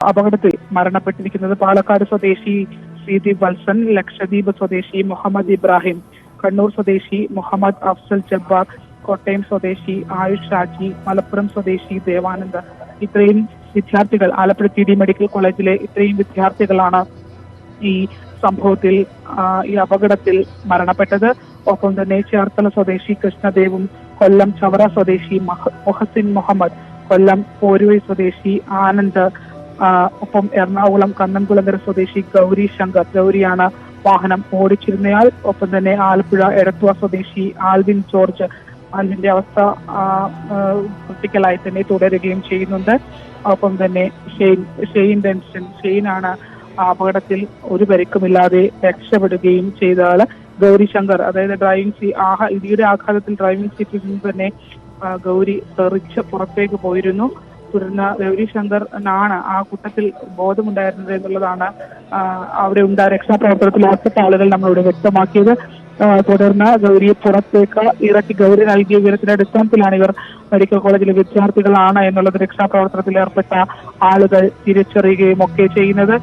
അപകടത്തിൽ മരണപ്പെട്ടിരിക്കുന്നത് പാലക്കാട് സ്വദേശി ശ്രീദീപ് വത്സൻ ലക്ഷദ്വീപ് സ്വദേശി മുഹമ്മദ് ഇബ്രാഹിം കണ്ണൂർ സ്വദേശി മുഹമ്മദ് അഫ്സൽ ജബ്ബാർ കോട്ടയം സ്വദേശി ആയുഷ് ഷാജി മലപ്പുറം സ്വദേശി ദേവാനന്ദ്. ഇത്രയും വിദ്യാർത്ഥികൾ ആലപ്പുഴ ടി ഡി മെഡിക്കൽ കോളേജിലെ ഇത്രയും വിദ്യാർത്ഥികളാണ് ഈ സംഭവത്തിൽ ഈ അപകടത്തിൽ മരണപ്പെട്ടത്. ഒപ്പം തന്നെ ചേർത്തല സ്വദേശി കൃഷ്ണദേവും കൊല്ലം ചവറ സ്വദേശി മഹ- മുഹസിൻ മുഹമ്മദ് കൊല്ലം പോരുവൈ സ്വദേശി ആനന്ദ് ഒപ്പം എറണാകുളം കണ്ണൻകുളങ്ങര സ്വദേശി ഗൗരി ശങ്കർ. ഗൗരിയാണ് വാഹനം ഓടിച്ചിരുന്നയാൾ. ഒപ്പം തന്നെ ആലപ്പുഴ എടത്തുവ സ്വദേശി ആൽവിൻ ജോർജ് ആൽവിന്റെ അവസ്ഥ ക്രിട്ടിക്കലായി തന്നെ തുടരുകയും ചെയ്യുന്നുണ്ട്. ഒപ്പം തന്നെ ഷെയ്ൻ ഷെയ്ൻ ടെൻഷൻ ഷെയ്നാണ് അപകടത്തിൽ ഒരു പരിക്കുമില്ലാതെ രക്ഷപ്പെടുകയും ചെയ്ത ഗൗരി ശങ്കർ അതായത് ഡ്രൈവിംഗ് സീ ആഹ ഇടിയുടെ ആഘാതത്തിൽ ഡ്രൈവിംഗ് സീറ്റിൽ നിന്ന് തന്നെ ഗൗരി തെറിച്ച് പുറത്തേക്ക് പോയിരുന്നു. തുടർന്ന് ഗൗരി ശങ്കറിനാണ് ആ കൂട്ടത്തിൽ ബോധമുണ്ടായിരുന്നത് എന്നുള്ളതാണ് അവിടെ ഉണ്ടായ രക്ഷാപ്രവർത്തനത്തിൽ ഏർപ്പെട്ട ആളുകൾ നമ്മളോട് വ്യക്തമാക്കിയത്. തുടർന്ന് ഗൗരിയെ പുറത്തേക്ക് ഇറക്കി ഗൗരി നൽകിയ വിവരത്തിന്റെ അടിസ്ഥാനത്തിലാണ് ഇവർ മെഡിക്കൽ കോളേജിലെ വിദ്യാർത്ഥികളാണ് എന്നുള്ളത് രക്ഷാപ്രവർത്തനത്തിൽ ഏർപ്പെട്ട ആളുകൾ തിരിച്ചറിയുകയും ഒക്കെ ചെയ്യുന്നത്.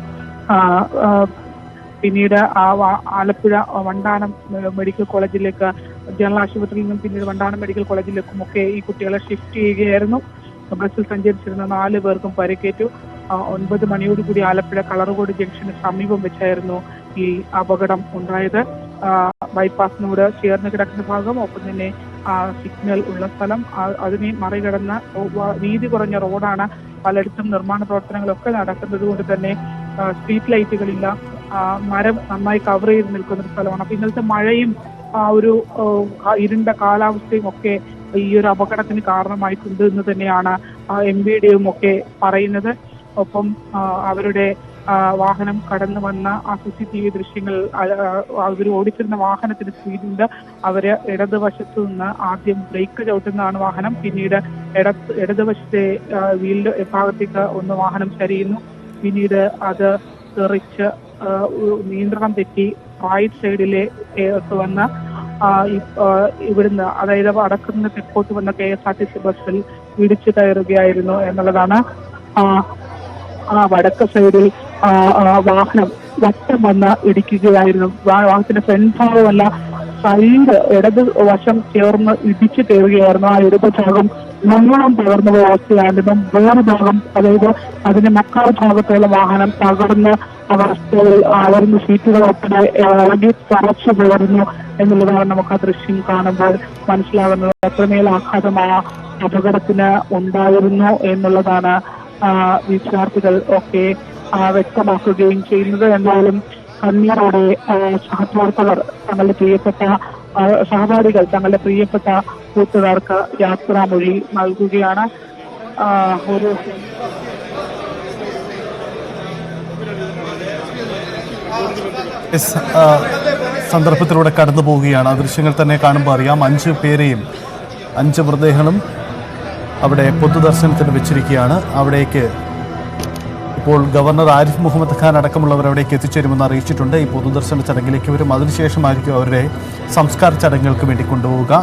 പിന്നീട് ആ ആലപ്പുഴ വണ്ടാനം മെഡിക്കൽ കോളേജിലേക്ക് ജനറൽ ആശുപത്രിയിൽ നിന്നും പിന്നീട് വണ്ടാനം മെഡിക്കൽ കോളേജിലേക്കും ഒക്കെ ഈ കുട്ടികളെ ഷിഫ്റ്റ് ചെയ്യുകയായിരുന്നു. ബസ്സിൽ സഞ്ചരിച്ചിരുന്ന നാല് പേർക്കും പരിക്കേറ്റു. ഒൻപത് മണിയോടുകൂടി ആലപ്പുഴ കളറുകോട് ജംഗ്ഷന് സമീപം വെച്ചായിരുന്നു ഈ അപകടം ഉണ്ടായത്. ബൈപ്പാസിനോട് ചേർന്ന് കിടക്കുന്ന ഭാഗം ഒപ്പം തന്നെ സിഗ്നൽ ഉള്ള സ്ഥലം. അതിനെ മറികടന്ന വീതി കുറഞ്ഞ റോഡാണ് പലയിടത്തും നിർമ്മാണ പ്രവർത്തനങ്ങളൊക്കെ നടക്കുന്നത് കൊണ്ട് തന്നെ സ്ട്രീറ്റ് ലൈറ്റുകളില്ല. മരം നന്നായി കവർ ചെയ്ത് നിൽക്കുന്ന ഒരു സ്ഥലമാണ്. അപ്പൊ ഇന്നലത്തെ മഴയും ആ ഒരു ഇരുണ്ട കാലാവസ്ഥയും ഒക്കെ ഈ ഒരു അപകടത്തിന് കാരണമായിട്ടുണ്ട് എന്ന് തന്നെയാണ് എം ഡിയും ഒക്കെ പറയുന്നത്. ഒപ്പം അവരുടെ വാഹനം കടന്നു വന്ന ആ സി സി ടി വി ദൃശ്യങ്ങൾ അവർ ഓടിച്ചിരുന്ന വാഹനത്തിന് സ്പീഡുണ്ട്. അവർ ഇടതുവശത്തു നിന്ന് ആദ്യം ബ്രേക്ക് ചവിട്ടുന്നതാണ് വാഹനം. പിന്നീട് ഇട ഇടതുവശത്തെ വീലിന്റെ ഭാഗത്തേക്ക് ഒന്ന് വാഹനം ചരിയുന്നു. പിന്നീട് അത് തെറിച്ച് നിയന്ത്രണം തെറ്റി റൈറ്റ് സൈഡിലെ വന്ന ഇവിടുന്ന് അതായത് അടക്കുന്ന തെക്കോട്ട് വന്ന K S R T C ബസ്സിൽ ഇടിച്ചു കയറുകയായിരുന്നു എന്നുള്ളതാണ്. ആ, വടക്ക സൈഡിൽ വാഹനം വട്ടം വന്ന് ഇടിക്കുകയായിരുന്നു. വാഹനത്തിന്റെ ഫ്രണ്ട് ഭാഗമല്ല സൈഡ് ഇടത് വശം ചേർന്ന് ഇടിച്ചു കയറുകയായിരുന്നു. ആ ഇടത് ഭാഗം പോയ അവസ്ഥയായിരുന്നു വേറെ ഭാഗം അതായത് അതിന്റെ മക്കാർ ഭാഗത്തുള്ള വാഹനം തകർന്ന് അവസ്ഥയിൽ അളർന്ന് സീറ്റുകൾ ഒപ്പിടെ ഇറങ്ങി തറച്ചു പോയിരുന്നു എന്നുള്ളതാണ് നമുക്ക് ആ ദൃശ്യം കാണുമ്പോൾ മനസ്സിലാകുന്നത്. അത്രമേൽ ആഘാതമായ അപകടത്തിന് ഉണ്ടായിരുന്നു എന്നുള്ളതാണ് വിദ്യാർത്ഥികൾ ഒക്കെ വ്യക്തമാക്കുകയും ചെയ്യുന്നത്. എന്നാലും കണ്ണീരോടെ സഹപ്രവർത്തകർ തങ്ങളുടെ പ്രിയപ്പെട്ട സഹപാഠികൾ തങ്ങളുടെ പ്രിയപ്പെട്ട കൂട്ടുകാർക്ക് യാത്രാമൊഴി നൽകുകയാണ്. ഒരു സന്ദർഭത്തിലൂടെ കടന്നു പോവുകയാണ്. ആ ദൃശ്യങ്ങൾ തന്നെ കാണുമ്പോൾ അറിയാം. അഞ്ച് പേരെയും അഞ്ച് മൃതദേഹങ്ങളും അവിടെ പൊതുദർശനത്തിന് വെച്ചിരിക്കുകയാണ്. അവിടേക്ക് ഇപ്പോൾ ഗവർണർ ആരിഫ് മുഹമ്മദ് ഖാൻ അടക്കമുള്ളവർ അവിടേക്ക് എത്തിച്ചേരുമെന്ന് അറിയിച്ചിട്ടുണ്ട്. ഈ പൊതുദർശന ചടങ്ങിലേക്ക് വരും. അതിനുശേഷമായിരിക്കും അവരുടെ സംസ്കാര ചടങ്ങുകൾക്ക് വേണ്ടി കൊണ്ടുപോവുക.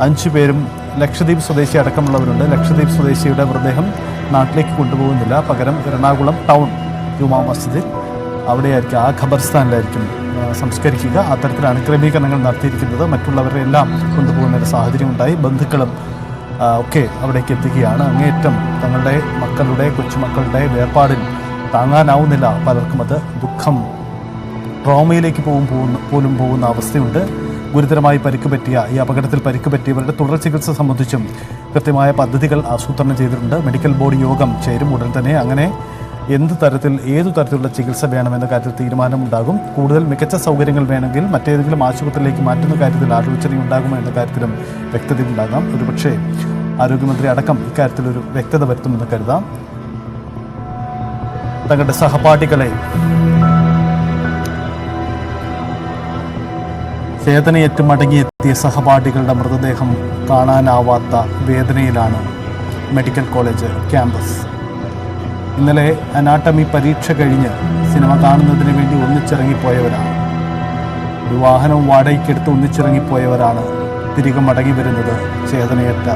അഞ്ചു പേരും ലക്ഷദ്വീപ് സ്വദേശി അടക്കമുള്ളവരുണ്ട്. ലക്ഷദ്വീപ് സ്വദേശിയുടെ മൃതദേഹം നാട്ടിലേക്ക് കൊണ്ടുപോകുന്നില്ല. പകരം എറണാകുളം ടൗൺ ജുമാ മസ്ജിദിൽ അവിടെയായിരിക്കും ആ ഖബർസ്ഥാനിലായിരിക്കും സംസ്കരിക്കുക. അത്തരത്തിലാണ് ക്രമീകരണങ്ങൾ നടത്തിയിരിക്കുന്നത് മറ്റുള്ളവരെ എല്ലാം കൊണ്ടുപോകുന്ന ഒരു സാഹചര്യം ഉണ്ടായി ബന്ധുക്കളും ഒക്കെ അവിടേക്ക് എത്തുകയാണ്. അങ്ങേയറ്റം തങ്ങളുടെ മക്കളുടെ കൊച്ചുമക്കളുടെ വേർപാടിൽ താങ്ങാനാവുന്നില്ല. പലർക്കും അത് ദുഃഖം ട്രോമയിലേക്ക് പോകും പോകുന്ന പോലും പോകുന്ന അവസ്ഥയുണ്ട്. ഗുരുതരമായി പരിക്ക് പറ്റിയ ഈ അപകടത്തിൽ പരിക്ക് പറ്റിയവരുടെ തുടർ ചികിത്സ സംബന്ധിച്ചും കൃത്യമായ പദ്ധതികൾ ആസൂത്രണം ചെയ്തിട്ടുണ്ട്. മെഡിക്കൽ ബോർഡ് യോഗം ചേരും ഉടൻ തന്നെ. അങ്ങനെ എന്ത് തരത്തിൽ ഏതു തരത്തിലുള്ള ചികിത്സ വേണമെന്ന കാര്യത്തിൽ തീരുമാനമുണ്ടാകും. കൂടുതൽ മികച്ച സൗകര്യങ്ങൾ വേണമെങ്കിൽ മറ്റേതെങ്കിലും ആശുപത്രിയിലേക്ക് മാറ്റുന്ന കാര്യത്തിൽ ആലോചന ഉണ്ടാകുമോ എന്ന കാര്യത്തിലും വ്യക്തത ഉണ്ടാകാം ഒരുപക്ഷെ ആരോഗ്യമന്ത്രി അടക്കം ഇക്കാര്യത്തിൽ ഒരു വ്യക്തത വരുത്തുമെന്ന് കരുതാം. തങ്ങളുടെ സഹപാഠികളെ വേദനയേറ്റ് മടങ്ങിയെത്തിയ സഹപാഠികളുടെ മൃതദേഹം കാണാനാവാത്ത വേദനയിലാണ് മെഡിക്കൽ കോളേജ് ക്യാമ്പസ്. ഇന്നലെ അനാട്ടമി പരീക്ഷ കഴിഞ്ഞ് സിനിമ കാണുന്നതിന് വേണ്ടി ഒന്നിച്ചിറങ്ങിപ്പോയവരാണ്. ഒരു വാഹനം വാടകയ്ക്കെടുത്ത് ഒന്നിച്ചിറങ്ങിപ്പോയവരാണ് തിരികെ മടങ്ങി വരുന്നത്. ചേതനയേറ്റ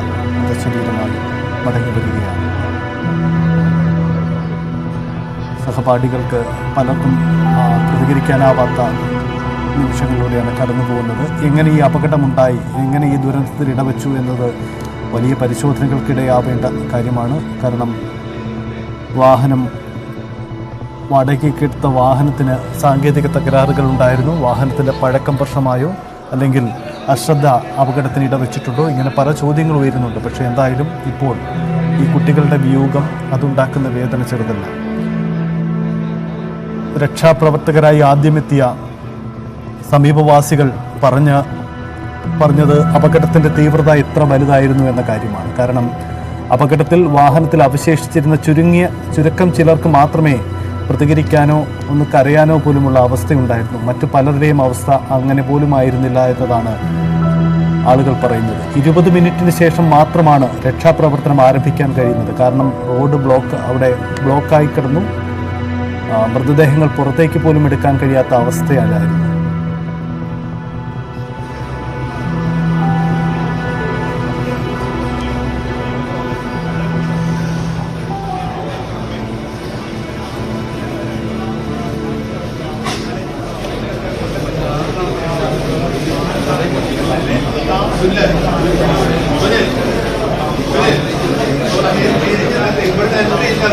ശരീരമായി മടങ്ങി വരികയാണ്. സഹപാഠികൾക്ക് പലർക്കും പ്രതികരിക്കാനാവാത്ത നിമിഷങ്ങളിലൂടെയാണ് കടന്നു പോകുന്നത്. എങ്ങനെ ഈ അപകടമുണ്ടായി? എങ്ങനെ ഈ ദുരന്തത്തിൽ ഇടവച്ചു എന്നത് വലിയ പരിശോധനകൾക്കിടയാവേണ്ട കാര്യമാണ്. കാരണം വാഹനം വാടകയ്ക്ക് എടുത്ത വാഹനത്തിന് സാങ്കേതിക തകരാറുകൾ ഉണ്ടായിരുന്നു വാഹനത്തിന്റെ പഴക്കം പ്രശ്നമായോ അല്ലെങ്കിൽ അശ്രദ്ധ അപകടത്തിന് ഇടവെച്ചിട്ടുണ്ടോ? ഇങ്ങനെ പല ചോദ്യങ്ങൾ ഉയരുന്നുണ്ട്. പക്ഷേ എന്തായാലും ഇപ്പോൾ ഈ കുട്ടികളുടെ വിയോഗം അതുണ്ടാക്കുന്ന വേദന ചെറുതല്ല. രക്ഷാപ്രവർത്തകരായി ആദ്യമെത്തിയ സമീപവാസികൾ പറഞ്ഞ പറഞ്ഞത് അപകടത്തിന്റെ തീവ്രത ഇത്ര വലുതായിരുന്നു എന്ന കാര്യമാണ്. കാരണം അപകടത്തിൽ വാഹനത്തിൽ അവശേഷിച്ചിരുന്ന ചുരുങ്ങിയ ചുരുക്കം ചിലർക്ക് മാത്രമേ പ്രതികരിക്കാനോ ഒന്ന് കരയാനോ പോലുമുള്ള അവസ്ഥയുണ്ടായിരുന്നു. മറ്റു പലരുടെയും അവസ്ഥ അങ്ങനെ പോലും ആയിരുന്നില്ല എന്നതാണ് ആളുകൾ പറയുന്നത്. ഇരുപത് മിനിറ്റിന് ശേഷം മാത്രമാണ് രക്ഷാപ്രവർത്തനം ആരംഭിക്കാൻ കഴിയുന്നത്. കാരണം റോഡ് ബ്ലോക്ക് അവിടെ ബ്ലോക്കായി കിടന്നു. മൃതദേഹങ്ങൾ പുറത്തേക്ക് പോലും എടുക്കാൻ കഴിയാത്ത അവസ്ഥയായിരുന്നു.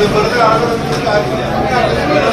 அது பிறகு அரசு